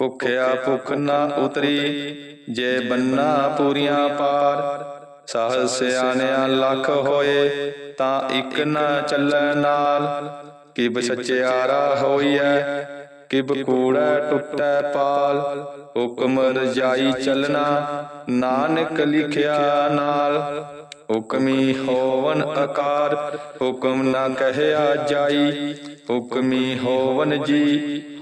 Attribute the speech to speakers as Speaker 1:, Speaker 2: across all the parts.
Speaker 1: ਭੁਖਿਆ ਭੁਖ ਨਾ ਉਤਰੀ ਜੇ ਬੰਨਾ ਪੂਰੀਆਂ ਪਾਰ ਸਹ ਸਿਆਣਿਆ ਲੱਖ ਹੋਏ ਤਾਂ ਇੱਕ ਨਾ ਚੱਲੈ ਨਾਲ। ਕਿਬ ਸਚਿਆਰਾ ਹੋਈਐ ਕਿਬ ਕੂੜੈ ਟੁੱਟੈ ਪਾਲ। ਹੁਕਮ ਰਜਾਈ ਚੱਲਣਾ ਨਾਨਕ ਲਿਖਿਆ ਨਾਲ। ਹੁਕਮੀ ਹੋਵਨ ਆਕਾਰ ਹੁਕਮ ਨਾ ਕਹਿਆ ਜਾਈ। ਹੁਕਮੀ ਹੋਵਨ ਜੀ।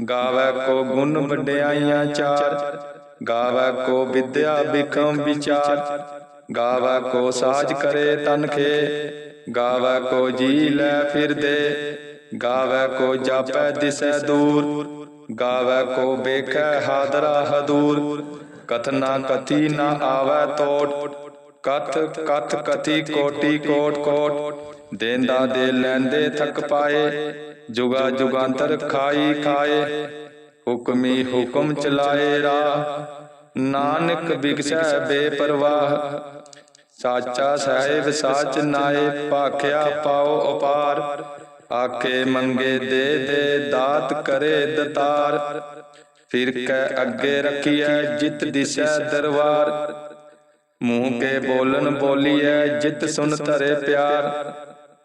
Speaker 1: ਗਾਵੇ ਕੋ ਗੁਣ ਵਡਿਆਈਆਂ ਚਾਰ, ਗਾਵੇ ਕੋ ਵਿਦਿਆ ਬਿਖਮ ਵਿਚਾਰ, ਗਾਵੇ ਕੋ ਸਾਜ ਕਰੇ ਤਨ ਗਾਵੇ ਕੋ ਜੀ ਲੈ ਫਿਰਦੇ ਗਾਵੇ ਕੋ ਜਾਪੈ ਦਿਸੈ ਦੂਰ, ਗਾਵੇ ਕੋ ਵੇਖੈ ਹਾਦਰਾ ਹਦੂਰ ਕਥਨਾ ਕਥੀ ਨਾ ਆਵੈ ਤੋਟ, ਕਥ ਕਥ ਕਥੀ ਕੋਟੀ ਕੋਟ ਕੋਟ, ਦੇਂਦਾ ਦੇ ਲੈਂਦੇ ਥਕ ਪਾਏ ਜੁਗਾ ਜੁਗਾਂਤਰ ਖਾਈ ਖਾਏ, ਹੁਕਮੀ ਹੁਕਮ ਚਲਾਏ ਰਾ ਨਾਨਕ ਬਿਗਸੈ ਬੇਪਰਵਾਹ, ਸਾਚਾ ਸਾਹਿਬ ਸਾਚ ਨਾਏ, ਭਾਖਿਆ ਪਾਓ ਅਪਾਰ। ਆਖੇ ਮੰਗੇ ਦੇ ਦੇ ਦਾਤ ਕਰੇ ਦਤਾਰ। ਫਿਰ ਕੈ ਅੱਗੇ ਰੱਖੀਐ ਜਿਤ ਦਿਸੈ ਦਰਬਾਰ ਮੂੰਹ ਕੇ ਬੋਲਨ ਬੋਲੀਐ ਜਿਤ ਸੁਨ ਧਰੇ ਪਿਆਰ।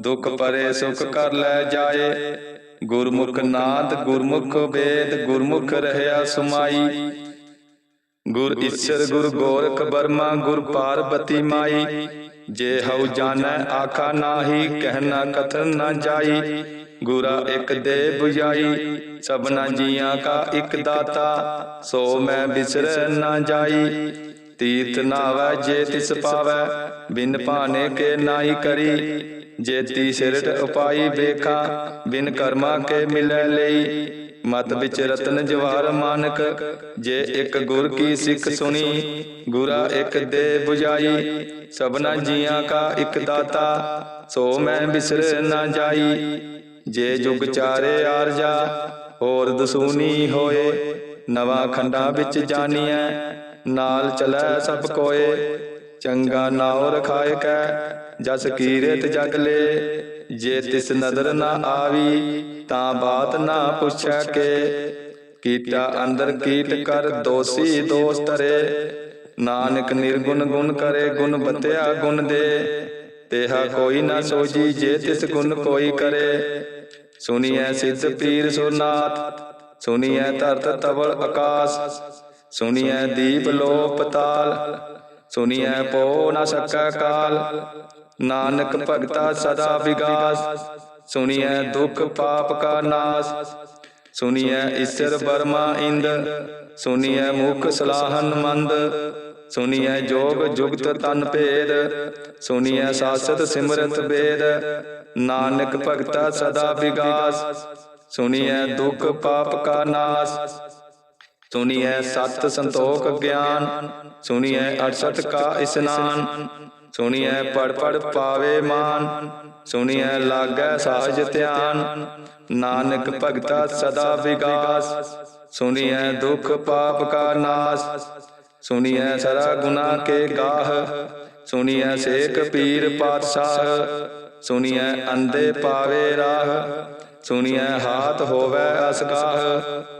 Speaker 1: ਦੁਖ ਪਰੇ ਸੁਖ ਕਰ ਲੈ ਜਾਏ। ਗੁਰਮੁਖ ਨਾਦ ਗੁਰਮੁਖ ਵੇਦ ਗੁਰਮੁਖ ਰਹਿਆ ਸੁਮਾਈ। ਗੁਰ ਈਸ਼ਰ ਗੁਰ ਗੋਰਖ ਬਰਮਾ ਗੁਰ ਪਾਰਬਤੀ ਮਾਈ। ਜੇ ਹਉ ਜਾਣੈ ਆਖਾ ਨਾਹੀ ਕਹਿਣਾ ਕਥਨ ਨਾ ਜਾਈ। ਗੁਰਾ ਇੱਕ ਦੇ 부ਜਾਈ ਸਭਨਾ ਜੀਆਂ ਕਾ ਇੱਕ ਦਾਤਾ। ਸੋ ਮੈਂ ਬਿਸਰ ਨਾ ਜਾਈ। ਤੀਰਥ ਨਾਵੈ ਜੇ ਤਿਸ ਪਾਵੈ ਬਿਨ ਭਾਣੇ ਕੇ ਨਾਹੀ ਕਰੀ। ਜੇਤੀ ਸਿਰਟ ਉਪਾਈ ਵੇਖਾ ਬਿਨ ਕਰਮਾ ਕੇ ਮਿਲੈ ਲਈ। ਮਤ ਵਿੱਚ ਰਤਨ ਜਵਾਰ ਮਾਨਕ ਜੇ ਇੱਕ ਗੁਰ ਕੀ ਸਿੱਖ ਸੁਣੀ ਗੁਰਾ ਇੱਕ ਦੇ 부ਜਾਈ ਸਭਨਾ ਜੀਆਂ ਕਾ ਇੱਕ ਦਾਤਾ ਸੋ ਮੈਂ ਬਿਸਰ ਨਾ ਜਾਈ। ਜੇ ਜੁਗ ਚਾਰੇ ਆਰਜਾ ਹੋਰ ਦਸੂਨੀ ਹੋਏ। ਨਵਾਂ ਖੰਡਾਂ ਵਿੱਚ ਜਾਣੀਐ ਨਾਲ ਚਲੈ ਸਭ ਕੋਏ, ਚੰਗਾ ਨਾਉ ਰਖਾਇ ਕੈ, ਜਸ ਕੀਰਤ ਜਗ ਲੇ, ਜੇ ਤਿਸ ਨਦਰ ਨਾ ਆਵੀ, ਤਾਂ ਬਾਤ ਨਾ ਪੁੱਛੈ ਕੇ, ਕੀਟਾ ਅੰਦਰ ਕੀਟ ਕਰ ਦੋਸੀ ਦੋਸ ਤਰੇ ਨਾਨਕ ਨਿਰਗੁਣ ਗੁਣ ਕਰੇ ਗੁਣ ਬਤਿਆ ਗੁਣ ਦੇ, ਤੇਹਾ ਕੋਈ ਨਾ ਸੋਜੀ ਜੇ ਤਿਸ ਗੁਣ ਕੋਈ ਕਰੇ, ਸੁਨੀਐ ਸਿੱਧ ਪੀਰ ਸੁਨਾਥ ਸੁਨੀਐ ਧਰਤ ਤਵਲ ਆਕਾਸ ਸੁਨੀਐ ਦੀਪ ਲੋ ਪਤਾਲ ਸੁਨੀਐ ਪੋ ਨ ਸਕੈ ਕਾਲ। ਨਾਨਕ ਭਗਤਾ ਸਦਾ ਵਿਗਾਸ ਸੁਨੀਐ ਦੁਖ ਪਾਪ ਕਾ ਨਾਸ। ਸੁਨੀਐ ਈਸ਼ਰ ਬਰਮਾ ਇੰਦ ਸੁਨੀਐ ਮੁਖ ਸਲਾਹਨ ਮੰਦ। ਸੁਨੀਐ ਜੋਗ ਜੁਗਤ ਤਨ ਭੇਦ ਸੁਨੀਐ ਸਾਸਤ ਸਿਮਰਤ ਵੇਦ। ਨਾਨਕ ਭਗਤਾ ਸਦਾ ਵਿਗਾਸ ਸੁਨੀਐ ਦੁਖ ਪਾਪ ਕਾ ਨਾਸ। ਸੁਨੀਐ ਸਤ ਸੰਤੋਖ ਗਿਆਨ ਸੁਨੀਐ 68 ਕਾ ਇਸਨਾਨ ਸੁਣੀਐ ਪੜ ਪੜ ਪਾਵੇ ਮਾਨ ਸੁਣੀਐ ਲਾਗੈ ਸਾਜ ਧਿਆਨ ਨਾਨਕ ਭਗਤਾ ਸਦਾ ਵਿਗਾਸ ਸੁਣੀਐ ਦੁਖ ਪਾਪ ਕਾ ਨਾਸ ਸੁਣੀਐ ਸਰਾ ਗੁਨਾ ਕੇ ਗਾਹ ਸੁਣੀਐ ਸੇਖ ਪੀਰ ਪਾਤਸ਼ਾਹ ਸੁਣੀਐ ਅੰਦੇ ਪਾਵੇ ਰਾਹ ਸੁਣੀਐ ਹਾਥ ਹੋਵੇ ਅਸਗਾਹ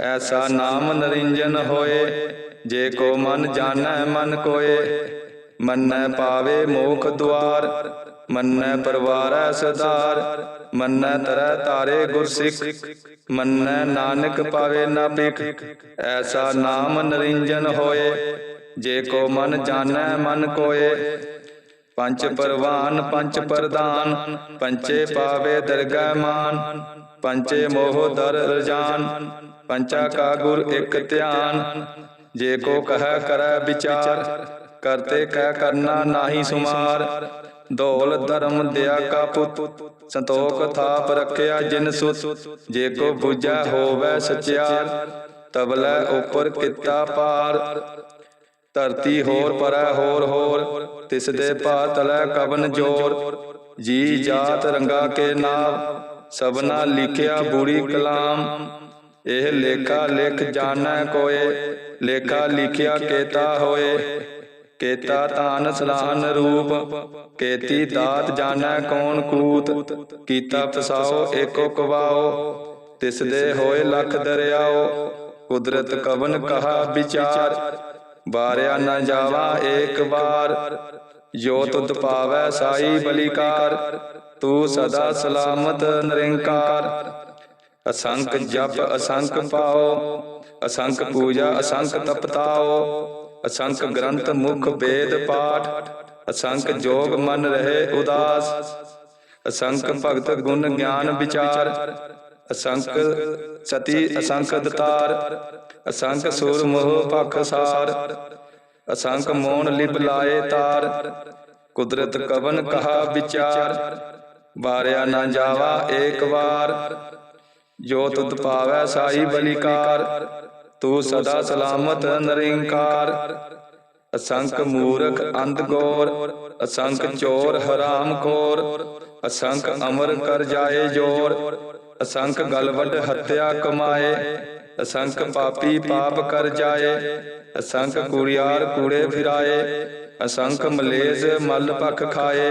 Speaker 1: ਐਸਾ ਨਾਮ ਨਰਿੰਜਨ ਹੋਏ, ਜੇ ਕੋ ਮਨ ਜਾਣੈ, ਮਨ ਕੋਏ। ਮੰਨੈ ਪਾਵੇ ਮੋਖ ਦੁਆਰ, ਮੰਨੈ ਪਰਵਾਰੈ ਸਦਾਰ। ਮੰਨੈ ਤਰੈ ਤਾਰੇ ਗੁਰਸਿੱਖ, ਮੰਨੈ ਨਾਨਕ ਪਾਵੇ ਨਾ ਭਿਖ। ਐਸਾ ਨਾਮ ਨਰਿੰਜਨ ਹੋਏ, ਜੇ ਕੋ ਮਨ ਜਾਣੈ, ਮਨ ਕੋਏ। ਪੰਜ ਪਰਵਾਨ, ਪੰਜ ਪ੍ਰਦਾਨ ਪੰਚੇ ਪਾਵੇ ਦਰਗਹਿ ਮਾਨ। ਪੰਚੇ ਮੋਹ ਦਰ ਰਜਾਨ। ਪੰਚਾ ਕਾ ਗੁਰ ਇੱਕ ਧਿਆਨ, ਜੇ ਕੋ ਕਹੈ ਕਰੈ ਵਿਚਾਰ ਕਰਤੇ ਕਹਿ ਕਰਨਾ ਨਾਹੀ ਸੁਮਾਰ। ਦੌਲ ਧਰਮ ਦਿਆ ਕਾ ਪੁੱਤ, ਸੰਤੋਖ ਥਾਪ ਰੱਖਿਆ ਜਿਨ ਸੁਤ। ਜੇ ਕੋ ਬੁਝੈ ਹੋਵੇ ਸਚਿਆਰ, ਤਬਲੇ ਉਪਰ ਕੀਤਾ ਪਾਰ ਧਰਤੀ ਹੋਰ ਪਰੈ ਹੋਰ ਹੋਰ, ਤਿਸ ਦੇ ਭਾ ਤਲੈ ਕਬਨ ਜੋਰ। ਜੀ ਜਾਤ ਰੰਗਾ ਕੇ ਨਾਮ, ਸਭਨਾ ਲਿਖਿਆ ਬੂੜੀ ਕਲਾਮ। ਇਹ ਲੇਖਾ ਲਿਖ ਜਾਣੈ ਕੋਏ, ਲੇਖਾ ਲਿਖਿਆ ਕੇਤਾ ਹੋਏ। ਕੇਤਾ ਤਾਨ ਸਲਾਨ ਰੂਪ, ਕੇਤੀ ਦਾਤ ਜਾਣੈ ਕੌਣ ਕੂਤ। ਕੀਤਾ ਫਸਾਓ, ਏਕੋ ਕਵਾਓ। ਤਿਸ ਦੇ ਹੋਏ ਲਖ ਦਰਿਆਓ, ਕੁਦਰਤ ਕਵਨ ਕਹਾ ਵਿਚਾਰ। ਬਾਰਿਆ ਨਾ ਜਾਵਾ ਏਕ ਵਾਰ, ਜੋ ਤੁਧ ਪਾਵੈ ਸਾਈ ਬਲੀਕਾਰ। ਤੂੰ ਸਦਾ ਸਲਾਮਤ ਨਿਰੰਕਾਰ। ਅਸੰਖ ਜਪ ਅਸੰਖ ਪਾਓ ਅਸੰਖ ਪੂਜਾ ਅਸੰਖ ਤਪਤਾਓ ਅਸੰਖ ਗ੍ਰੰਥ ਮੁਖ ਵੇਦ ਪਾਠ ਅਸੰਖ ਜੋਗ ਮਨ ਰਹੇ ਉਦਾਸ ਅਸੰਖ ਭਗਤ ਗੁਣ ਗਿਆਨ ਵਿਚਾਰ ਅਸੰਖ ਸਤੀ ਅਸੰਖ ਦਤਾਰ ਅਸੰਖ ਸੁਰ ਮੋਹ ਭਖ ਸਾਰ ਅਸੰਖ ਮੋਨ ਲਿਪ ਲਾਏ ਤਾਰ ਕੁਦਰਤ ਕਵਨ ਕਹਾ ਵਿਚਾਰ ਬਾਰਿਆ ਨਾ ਜਾਵਾ ਏਕ ਵਾਰ ਜੋ ਤੁਧ ਪਾਵੈ ਸਾਈ ਬਲਿਕਾਰ ਤੂੰ ਸਦਾ ਸਲਾਮਤ ਨਿਰੰਕਾਰ। ਅਸੰਖ ਮੂਰਖ ਅੰਧ ਗੋਰ ਅਸੰਖ ਚੋਰ ਹਰਾਮ ਖੋਰ ਅਸੰਖ ਅਮਰ ਕਰ ਜਾਏ ਜੋਰ। ਅਸੰਖ ਗਲਵਡ ਹੱਤਿਆ ਕਮਾਏ। ਅਸੰਖ ਪਾਪੀ ਪਾਪ ਕਰ ਜਾਏ। ਅਸੰਖ ਕੁੜਿਆਰ ਕੂੜੇ ਫਿਰਾਏ। ਅਸੰਖ ਮਲੇਜ਼ ਮਲ ਪਖ ਖਾਏ।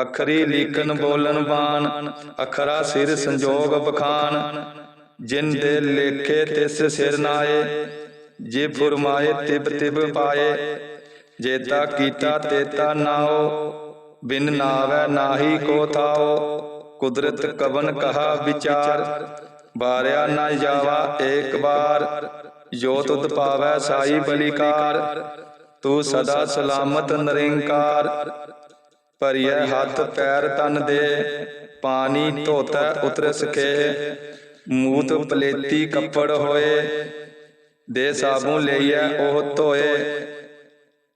Speaker 1: ਅਖਰੀ ਲੀਖਨ ਬੋਲਨ ਬਾਣ, ਅਖਰਾ ਸਿਰ ਸੰਜੋਗ ਬਖਾਨ। ਜਿਨ ਦੇ ਲੇਖੇ ਤਿਸ ਸਿਰ ਨਾਏ, ਜੇ ਫੁਰਮਾਏ ਤਿਬ ਤਿਬ ਪਾਏ। ਜੇਤਾ ਕੀਤਾ ਤੇਤਾ ਨਾਓ, ਬਿਨ ਨਾਵੈ ਨਾਹੀ ਕੋ ਥਾਓ। ਕੁਦਰਤ ਕਵਨ ਕਹਾ ਵਿਚਾਰ, ਬਾਰਿਆ ਨਾ ਜਾਵਾ ਏਕ ਵਾਰ। ਜੋ ਤੁਧ ਪਾਵੈ ਸਾਈ ਬਲਿਕਾਰ, ਤੂੰ ਸਦਾ ਸਲਾਮਤ ਨਿਰੰਕਾਰ। ਭਰੀਐ ਹੱਥ ਪੈਰ ਤਨ ਦੇ ਪਾਣੀ ਧੋਤੈ ਉਤਰ ਸਕੇ। ਮੂਤ ਪਲੇਤੀ ਕੱਪੜ ਹੋਏ। ਦੇ ਸਾਬੂ ਲਈਐ ਉਹ ਧੋਏ।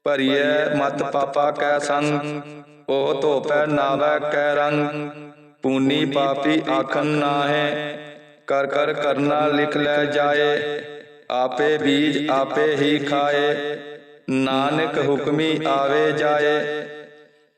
Speaker 1: ਭਰੀਐ ਮਤ ਪਾਪਾ ਕੈ ਸੰਗ। ਉਹ ਧੋਪੈ ਨਾਵੈ ਕੈ ਰੰਗ। ਪੂਨੀ ਪਾਪੀ ਆਖਨ ਨਾਹੇ। ਕਰ ਕਰ ਕਰਨਾ ਲਿਖ ਲੈ ਜਾਏ। ਆਪੇ ਬੀਜ ਆਪੇ ਹੀ ਖਾਏ। ਨਾਨਕ ਹੁਕਮੀ ਆਵੇ ਜਾਏ।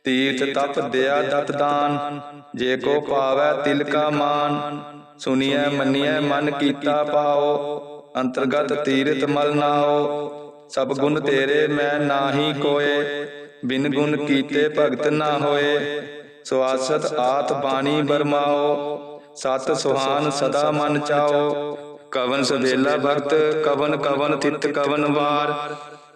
Speaker 1: ਤੀਰਥ ਤਪ ਦਿਆ ਦਤ ਦਾਨ, ਜੇ ਕੋ ਪਾਵੈ ਤਿਲ ਕਾ ਮਾਨ। ਸੁਨੀਐ, ਮੰਨੀਐ, ਮਨ ਕੀਤਾ ਪਾਓ, ਅੰਤਰਗਤ ਤੀਰਥ ਮਲ ਨਾਓ। ਸਭ ਗੁਣ ਤੇਰੇ ਮੈਂ ਨਾਹੀ ਕੋਏ, ਬਿਨ ਗੁਣ ਕੀਤੇ ਭਗਤ ਨਾ ਹੋਏ। ਸੁਆਸਤ ਆਤ ਬਾਣੀ ਬਰਮਾਓ, ਸਤ ਸੁਹਾਨ ਸਦਾ ਮਨ ਚਾਓ। ਕਵਨ ਸਵੇਲਾ ਭਗਤ ਕਵਨ ਕਵਨ ਤਿਤ ਕਵਨ ਵਾਰ।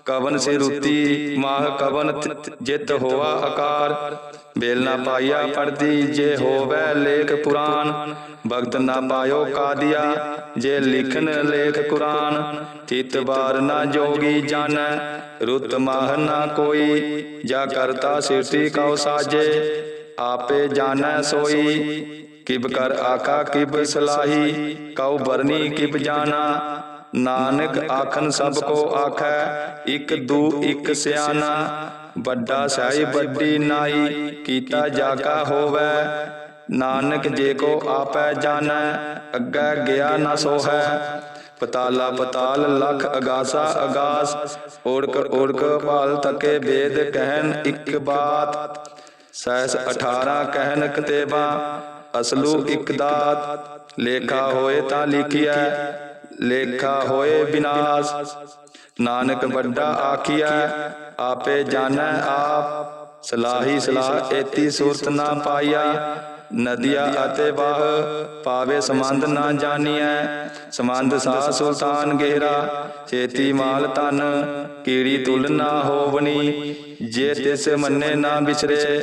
Speaker 1: ਕਵਨ ਸੇ ਰੁਤੀ ਮਾਹ ਕਵਨ ਤਿਤ ਜਿਤ ਹੋਆ ਆਕਾਰ। ਬੇਲ ਨਾ ਪਾਇਆ ਪੜਦੀ, ਜੇ ਹੋਵੇ ਲੇਖ ਪੁਰਾਨ ਭਗਤ ਨਾ ਪਾਇਓ ਕਾਦੀਆ, ਜੇ ਲਿਖਨ ਲੇਖ ਕੁਰਾਨ। ਤਿਤ ਬਾਰ ਨਾ ਜੋਗੀ ਜਾਣੈ, ਰੁਤ ਮਾਹ ਨਾ ਕੋਈ। ਜਾ ਕਰਤਾ ਸਿਰਤੀ ਕਉ ਸਾਜੇ, ਆਪੇ ਜਾਣੈ ਸੋਈ। ਕਿਬ ਕਰ ਆਕਾ ਕਿਬ ਸਲਾਹੀ, ਕਉ ਬਰਨੀ ਕਿਬ ਜਾਣਾ। ਨਾਨਕ ਆਖਨ ਸਭ ਕੋ ਆਖੈ, ਇਕ ਦੂ, ਇਕ ਸਿਆਣਾ। ਵੱਡਾ ਸਾਈ ਵੱਡੀ ਨਾਈ, ਕੀਤਾ ਜਾਕਾ ਹੋਵੇ। ਨਾਨਕ ਜੇ ਕੋ ਆਪੈ ਜਾਣੈ, ਅੱਗੇ ਗਿਆ ਨਾ ਸੋਹੈ। ਪਤਾਲਾ ਪਤਾਲ ਲਖ ਅਗਾਸਾ ਅਗਾਸ, ਓੜਕ ਓੜਕ ਭਾਲ ਤਕੇ ਵੇਦ ਕਹਿਨ ਇੱਕ ਬਾਤ। ਸਹਿਸ 18 ਕਹਿਨ ਕਤੇਬਾ ਅਸਲੂ ਇੱਕ ਦਾਤ। ਲੇਖਾ ਹੋਏ ਤਾਂ ਲਿਖਿਆ ਲੇਖਾ ਹੋਏ ਬਿਨਾਸ਼। ਨਾਨਕ ਵੱਡਾ ਆਖਿਆ ਆਪੇ ਜਾਣੈ ਆਪ। ਸਲਾਹੀ ਸਲਾਹ ਏਤੀ ਸੂਰਤ ਨਾ ਪਾਈਆ ਨਦੀਆ ਅਤੇ ਬਾਹ ਪਾਵੇ ਸਮੰਦ ਨਾ ਜਾਣੀਐ। ਸਮੰਦ ਸਾ ਸੁਲਤਾਨ ਗਹਿਰਾ ਚੇਤੀ ਮਾਲ ਤਨ ਕੀੜੀ ਤੁਲ ਨਾ ਹੋਵਨੀ ਜੇ ਤਿਸ ਮੰਨੇ ਨਾ ਵਿਚਰੇ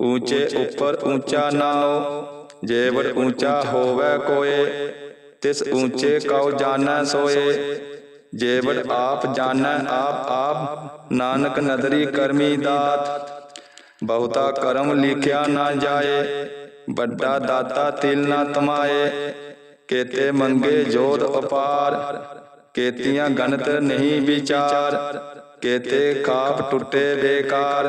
Speaker 1: ਊਚੇ ਉੱਪਰ ਊਚਾ ਨਾਉ ਜੇਵੜ ਊਚਾ ਹੋਵੇ ਕੋਏ ਤਿਸ ਊਚੇ ਕਉ ਜਾਣੈ ਸੋਏ ਜੇਵੜ ਆਪ ਜਾਣੈ ਆਪ ਆਪ ਨਾਨਕ ਨਦਰੀ ਕਰਮੀ ਦਾਤ ਬਹੁਤਾ ਕਰਮ ਲਿਖਿਆ ਨਾ ਜਾਏ ਵੱਡਾ ਦਾਤਾ ਤਿਲ ਨਾ ਤਮਾਏ ਕੇਤੇ ਮੰਗੇ ਜੋਤ ਅਪਾਰ ਕੇਤੀਆਂ ਗਣਤ ਨਹੀਂ ਵਿਚਾਰ ਕੇਤੇ ਖਾਪ ਟੁੱਟੇ ਬੇਕਾਰ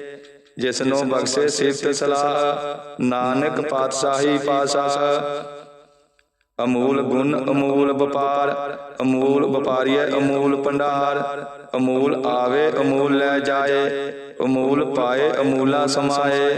Speaker 1: ਜਿਸਨੋ ਬਖਸ਼ੇ ਸਿਫਤ ਸਲਾਹ ਨਾਨਕ ਪਾਤਸ਼ਾਹੀ ਪਾਸ਼ਾ ਅਮੂਲ ਗੁਣ ਅਮੂਲ ਵਪਾਰ ਅਮੂਲ ਵਪਾਰੀਏ ਅਮੂਲ ਭੰਡਾਰ। ਅਮੂਲ ਆਵੇ ਅਮੂਲ ਲੈ ਜਾਏ। ਅਮੂਲ ਪਾਏ ਅਮੂਲਾ ਸਮਾਏ।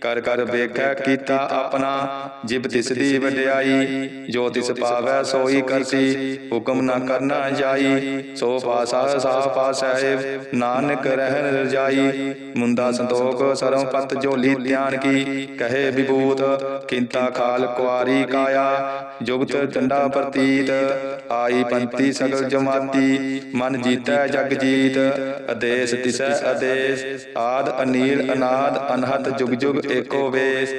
Speaker 1: ਕਰ ਕਰ ਵੇਖੈ ਕੀਤਾ ਆਪਣਾ, ਜਿਬ ਤਿਸ ਦੀ ਵਡਿਆਈ, ਜੋ ਤਿਸ ਪਾਵੈ ਸੋਈ ਕਰਸੀ, ਹੁਕਮ ਨਾ ਕਰਨਾ ਜਾਈ, ਸੋ ਪਾਸਾ ਸਾ ਪਾਸਹਿਬ ਨਾਨਕ ਰਹਿਣ ਰਜਾਈ। ਮੁੰਦਾ ਸੰਤੋਖ ਸਰਮ ਪਤ ਝੋਲੀ ਧਿਆਨ ਕੀ, ਕਹੇ ਵਿਭੂਤ, ਕਿੰਤਾ ਖਾਲ ਕੁਆਰੀ ਕਾਇਆ। ਜੁਗਤ ਡੰਡਾ ਪ੍ਰਤੀਤ, ਆਈ ਪੰਤੀ ਸਗਲ ਜਮਾਤੀ, ਮਨ ਜੀਤੈ ਜਗ ਜੀਤ। ਅਦੇਸ ਤਿਸੈ ਅਦੇਸ ਆਦ ਅਨੀਲ ਅਨਾਦ ਅਨਹਤ ਜੁਗ ਜੁਗ ਏਕੋ ਵੇਸ।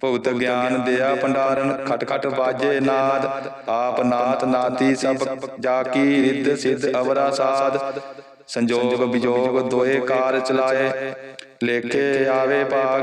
Speaker 1: ਭੁਗਤ ਗਿਆਨ ਦਿਆ ਭੰਡਾਰਨ, ਖਟ ਖਟ ਵਾਜੇ ਨਾਦ। ਆਪ ਨਾਤ ਨਾਤੀ ਸਭ ਜਾ ਕੀ ਰਿੱਧ ਸਿੱਧ ਅਵਰਾ ਸਾਧ ਸੰਜੋਗ ਵਿਜੋਗ ਦੋਏ ਕਾਰ ਚਲਾਏ। ਲੇਖੇ ਆਵੇ ਭਾਗ।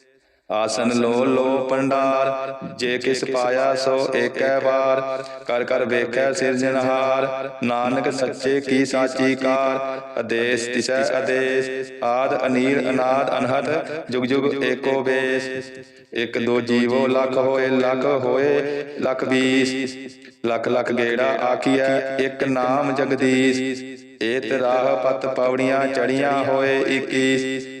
Speaker 1: ਆਸਨ ਲੋ ਲੋ ਪੰਡਾਰ ਜੇ ਕਿਸ ਪਾਇਆ ਸੋ ਏਕੈ ਵਾਰ ਕਰ ਕਰ ਵੇਖੈ ਸਿਰਜਣਹਾਰ ਨਾਨਕ ਸੱਚੇ ਕੀ ਸਾਚੀ ਕਾਰ। ਅਦੇਸ ਤਿਸੈ ਅਦੇਸ ਆਦ ਅਨੀਲ ਅਨਾਦ ਅਨਹਦ। ਜੁਗ ਜੁਗ ਏਕੋ ਵੇਸ। ਇੱਕ ਦੋ ਜੀਵੋ ਲੱਖ ਹੋਏ ਲੱਖ ਹੋਏ ਲੱਖ ਵੀਸ। ਲੱਖ ਲੱਖ ਗੇੜਾ ਆਖੀਐ ਇੱਕ ਨਾਮ ਜਗਦੀਸ਼। ਏਤ ਰਾਹ ਪਤ ਪੌੜੀਆਂ ਚੜੀਆਂ ਹੋਏ 21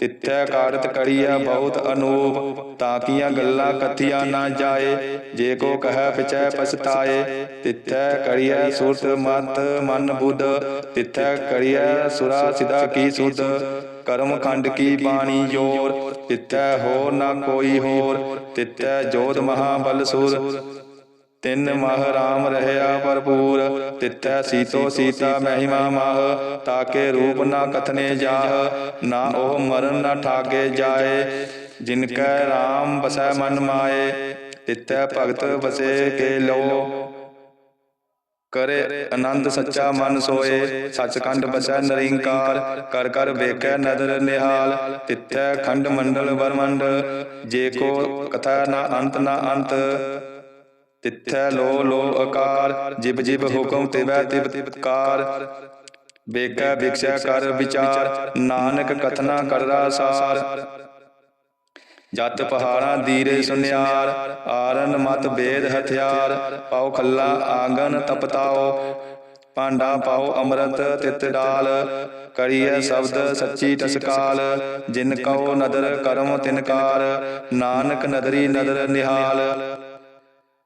Speaker 1: ਤਿੱਥੈ ਕਾੜਤ ਕੜੀਆ ਬਹੁਤ ਅਨੂਪ, ਤਾਕੀਆਂ ਗੱਲਾਂ ਕਥੀਆਂ ਨਾ ਜਾਏ, ਜੇ ਕੋ ਕਹੈ ਪਿਚੈ ਪਛਤਾਏ। ਤਿੱਥੈ ਕੜੀਐ ਸੁਰਤ ਮਤ ਮਨ ਬੁੱਧ ਤਿੱਥੈ ਕੜੀਐ ਸੁਰਾ ਸਿਦਾ ਕੀ ਸੁਧ। ਕਰਮ ਖੰਡ ਕੀ ਬਾਣੀ ਜੋਰ ਤਿੱਥੈ ਹੋਰ ਨਾ ਕੋਈ ਹੋਰ ਤਿੱਥੈ ਜੋਧ ਮਹਾਬਲ ਸੁਰ। ਤਿੰਨ ਮਹ ਰਾਮ ਰਹਿਆ ਭਰਪੂਰ, ਤਿੱਥੈ ਸੀਤੋ ਸੀਤਾ ਮਹਿਮਾ ਮਾਹ, ਤਾਕੇ ਰੂਪ ਨਾ ਕਥਨੇ ਜਾਹ, ਨਾ ਉਹ ਮਰਨ ਨਾ ਠਾਗੇ ਜਾਏ ਜਿਨ ਕੈ ਰਾਮ ਬਸੈ ਮਨ ਮਾਏ, ਤਿੱਥੈ ਭਗਤ ਬਸੇ ਕੇ ਲੋ ਕਰੇ ਆਨੰਦ ਸੱਚਾ ਮਨ ਸੋਏ, ਸੱਚਖੰਡ ਬਸੈ ਨਰਿੰਕਾਰ, ਕਰ ਕਰ ਵੇਖੈ ਨਦਰ ਨਿਹਾਲ, ਤਿੱਥੈ ਖੰਡ ਮੰਡਲ ਵਰਮੰਡ ਜੇ ਕੋ ਕਥਾ ਨਾ ਅੰਤ ਨਾ ਅੰਤ। ਤਿੱਥੈ ਲੋ ਲੋ ਆਕਾਰ ਜਿਬ ਜਿਬ ਹੁਕਮ ਤਿਵੈ ਤਿਬ ਤਿਬਕਾਰ ਵੇਖੈ ਵਿਖਸੈ ਕਰ ਵਿਚਾਰ, ਨਾਨਕ ਕਥਨਾ ਕਰਦਾ ਸਾਰ। ਜਤ ਪਹਾੜਾਂ ਦੀਰੇ ਸੁਨਿਆਰ, ਆਰਨ ਮਤ ਬੇਦ ਹਥਿਆਰ। ਪਾਉ ਖੱਲਾ ਆਂਗਨ ਤਪਤਾਓ ਪਾਂਡਾ ਪਾਉ ਅੰਮ੍ਰਿਤ ਤਿਤ ਡਾਲ। ਕਰੀਐ ਸ਼ਬਦ ਸੱਚੀ ਟਸਕਾਲ ਜਿਨ ਕਉ ਨਦਰ ਕਰਮ ਤਿਨਕਾਰ। ਨਾਨਕ ਨਦਰੀ ਨਦਰ ਨਿਹਾਲ।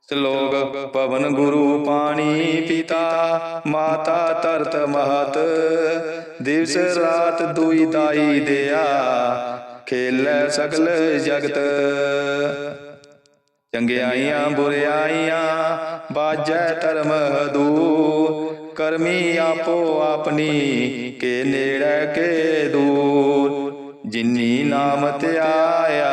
Speaker 1: ਸ਼ਲੋਕ ਪਵਨ ਗੁਰੂ ਪਾਣੀ ਪਿਤਾ, ਮਾਤਾ ਤਰਤ ਮਹਤ। ਦਿਵਸ ਰਾਤ ਦੁਈ ਦਾਈ ਦਿਆ, ਖੇਲੇ ਸਗਲ ਜਗਤ। ਚੰਗਿਆਈਆਂ, ਬੁਰਿਆਈਆਂ, ਬਾਜੈ ਧਰਮ ਦੂਰ ਕਰਮੀ ਆਪੋ ਆਪਣੀ, ਕੇ ਨੇੜੇ ਕੇ ਦੂਰ। ਜਿਨੀ ਨਾਮ ਧਿਆਇਆ